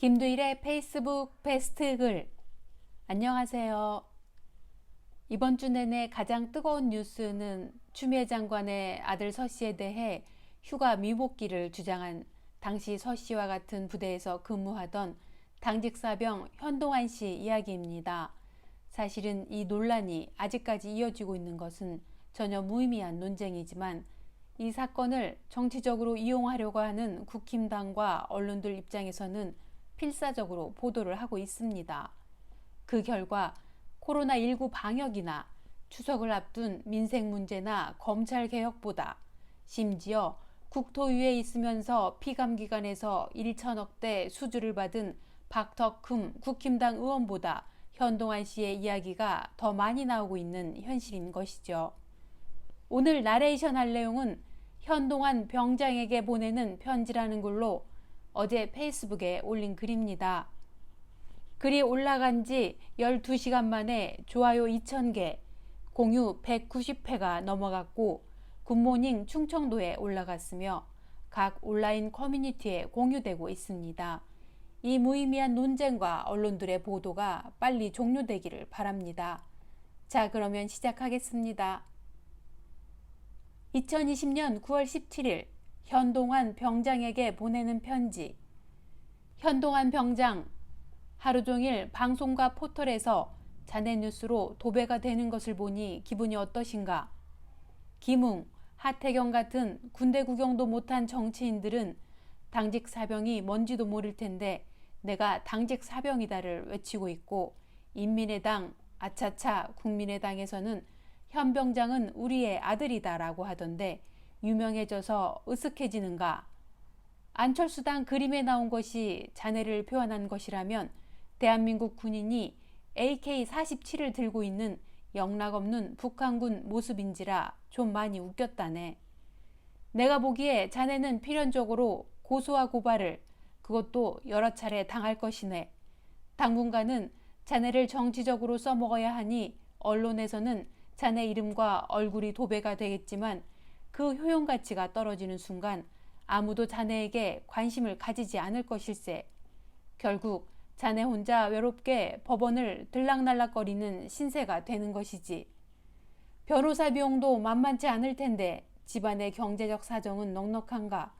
김두일의 페이스북 베스트 글. 안녕하세요. 이번 주 내내 가장 뜨거운 뉴스는 추미애 장관의 아들 서 씨에 대해 휴가 미복귀를 주장한 당시 서 씨와 같은 부대에서 근무하던 당직 사병 현동환 씨 이야기입니다. 사실은 이 논란이 아직까지 이어지고 있는 것은 전혀 무의미한 논쟁이지만 이 사건을 정치적으로 이용하려고 하는 국힘당과 언론들 입장에서는 필사적으로 보도를 하고 있습니다. 그 결과 코로나19 방역이나 추석을 앞둔 민생 문제나 검찰 개혁보다 심지어 국토위에 있으면서 피감기관에서 1천억대 수주를 받은 박덕흠 국힘당 의원보다 현동환 씨의 이야기가 더 많이 나오고 있는 현실인 것이죠. 오늘 나레이션 할 내용은 현동환 병장에게 보내는 편지라는 걸로 어제 페이스북에 올린 글입니다. 글이 올라간 지 12시간 만에 좋아요 2,000개, 공유 190회가 넘어갔고 굿모닝 충청도에 올라갔으며 각 온라인 커뮤니티에 공유되고 있습니다. 이 무의미한 논쟁과 언론들의 보도가 빨리 종료되기를 바랍니다. 자, 그러면 시작하겠습니다. 2020년 9월 17일 현동환 병장에게 보내는 편지. 현동환 병장, 하루 종일 방송과 포털에서 자네 뉴스로 도배가 되는 것을 보니 기분이 어떠신가? 김웅, 하태경 같은 군대 구경도 못한 정치인들은 당직 사병이 뭔지도 모를 텐데 내가 당직 사병이다를 외치고 있고 인민의당, 아차차 국민의당에서는 현 병장은 우리의 아들이다라고 하던데 유명해져서 으쓱해지는가? 안철수당 그림에 나온 것이 자네를 표현한 것이라면 대한민국 군인이 AK-47을 들고 있는 영락없는 북한군 모습인지라 좀 많이 웃겼다네. 내가 보기에 자네는 필연적으로 고소와 고발을 그것도 여러 차례 당할 것이네. 당분간은 자네를 정치적으로 써먹어야 하니 언론에서는 자네 이름과 얼굴이 도배가 되겠지만 그 효용 가치가 떨어지는 순간 아무도 자네에게 관심을 가지지 않을 것일세. 결국 자네 혼자 외롭게 법원을 들락날락거리는 신세가 되는 것이지. 변호사 비용도 만만치 않을 텐데 집안의 경제적 사정은 넉넉한가.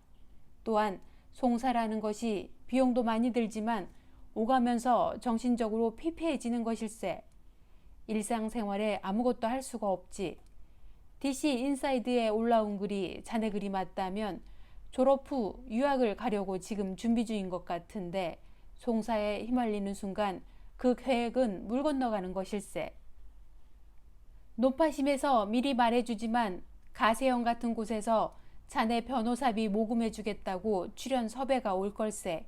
또한 송사라는 것이 비용도 많이 들지만 오가면서 정신적으로 피폐해지는 것일세. 일상생활에 아무것도 할 수가 없지. DC 인사이드에 올라온 글이 자네 글이 맞다면 졸업 후 유학을 가려고 지금 준비 중인 것 같은데 송사에 휘말리는 순간 그 계획은 물 건너가는 것일세. 노파심에서 미리 말해주지만 가세형 같은 곳에서 자네 변호사비 모금해주겠다고 출연 섭외가 올 걸세.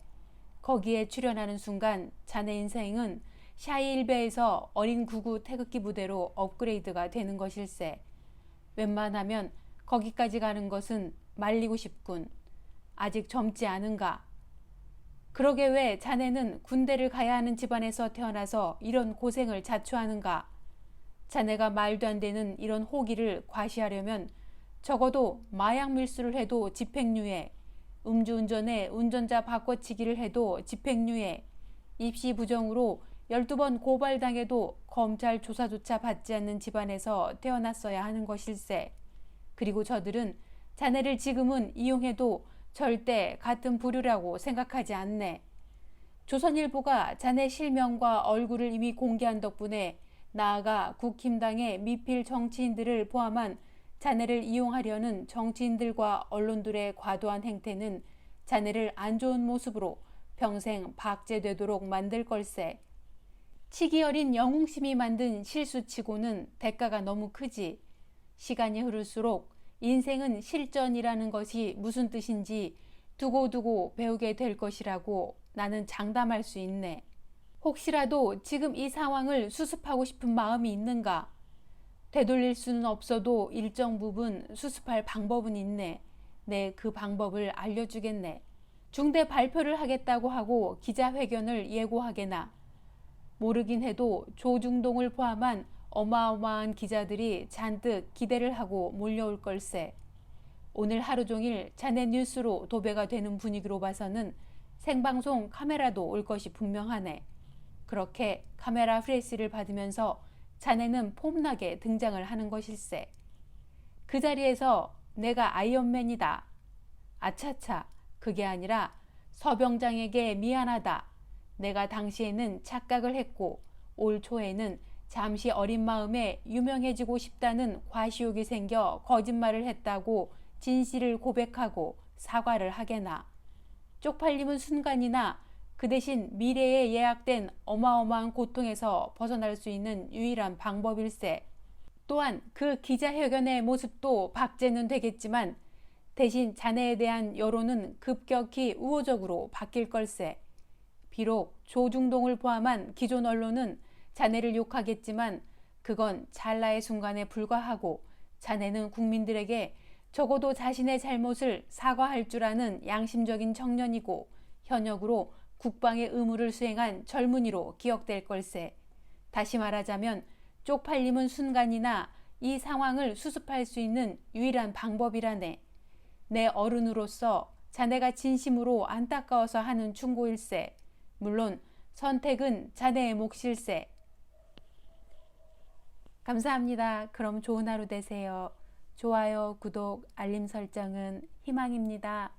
거기에 출연하는 순간 자네 인생은 샤이 1배에서 어린 구구 태극기 부대로 업그레이드가 되는 것일세. 웬만하면 거기까지 가는 것은 말리고 싶군. 아직 젊지 않은가? 그러게 왜 자네는 군대를 가야 하는 집안에서 태어나서 이런 고생을 자초하는가? 자네가 말도 안 되는 이런 호기를 과시하려면 적어도 마약 밀수를 해도 집행유예, 음주운전에 운전자 바꿔치기를 해도 집행유예, 입시 부정으로 12번 고발당해도 검찰 조사조차 받지 않는 집안에서 태어났어야 하는 것일세. 그리고 저들은 자네를 지금은 이용해도 절대 같은 부류라고 생각하지 않네. 조선일보가 자네 실명과 얼굴을 이미 공개한 덕분에 나아가 국힘당의 미필 정치인들을 포함한 자네를 이용하려는 정치인들과 언론들의 과도한 행태는 자네를 안 좋은 모습으로 평생 박제되도록 만들 걸세. 치기 어린 영웅심이 만든 실수치고는 대가가 너무 크지. 시간이 흐를수록 인생은 실전이라는 것이 무슨 뜻인지 두고두고 배우게 될 것이라고 나는 장담할 수 있네. 혹시라도 지금 이 상황을 수습하고 싶은 마음이 있는가? 되돌릴 수는 없어도 일정 부분 수습할 방법은 있네. 내 그 방법을 알려주겠네. 중대 발표를 하겠다고 하고 기자회견을 예고하게나. 모르긴 해도 조중동을 포함한 어마어마한 기자들이 잔뜩 기대를 하고 몰려올 걸세. 오늘 하루 종일 자네 뉴스로 도배가 되는 분위기로 봐서는 생방송 카메라도 올 것이 분명하네. 그렇게 카메라 프레시를 받으면서 자네는 폼나게 등장을 하는 것일세. 그 자리에서 내가 아이언맨이다. 아차차, 그게 아니라 서병장에게 미안하다. 내가 당시에는 착각을 했고 올 초에는 잠시 어린 마음에 유명해지고 싶다는 과시욕이 생겨 거짓말을 했다고 진실을 고백하고 사과를 하게나. 쪽팔림은 순간이나 그 대신 미래에 예약된 어마어마한 고통에서 벗어날 수 있는 유일한 방법일세. 또한 그 기자회견의 모습도 박제는 되겠지만 대신 자네에 대한 여론은 급격히 우호적으로 바뀔 걸세. 비록 조중동을 포함한 기존 언론은 자네를 욕하겠지만 그건 찰나의 순간에 불과하고 자네는 국민들에게 적어도 자신의 잘못을 사과할 줄 아는 양심적인 청년이고 현역으로 국방의 의무를 수행한 젊은이로 기억될 걸세. 다시 말하자면 쪽팔림은 순간이나 이 상황을 수습할 수 있는 유일한 방법이라네. 내 어른으로서 자네가 진심으로 안타까워서 하는 충고일세. 물론 선택은 자네의 몫일세. 감사합니다. 그럼 좋은 하루 되세요. 좋아요, 구독, 알림 설정은 희망입니다.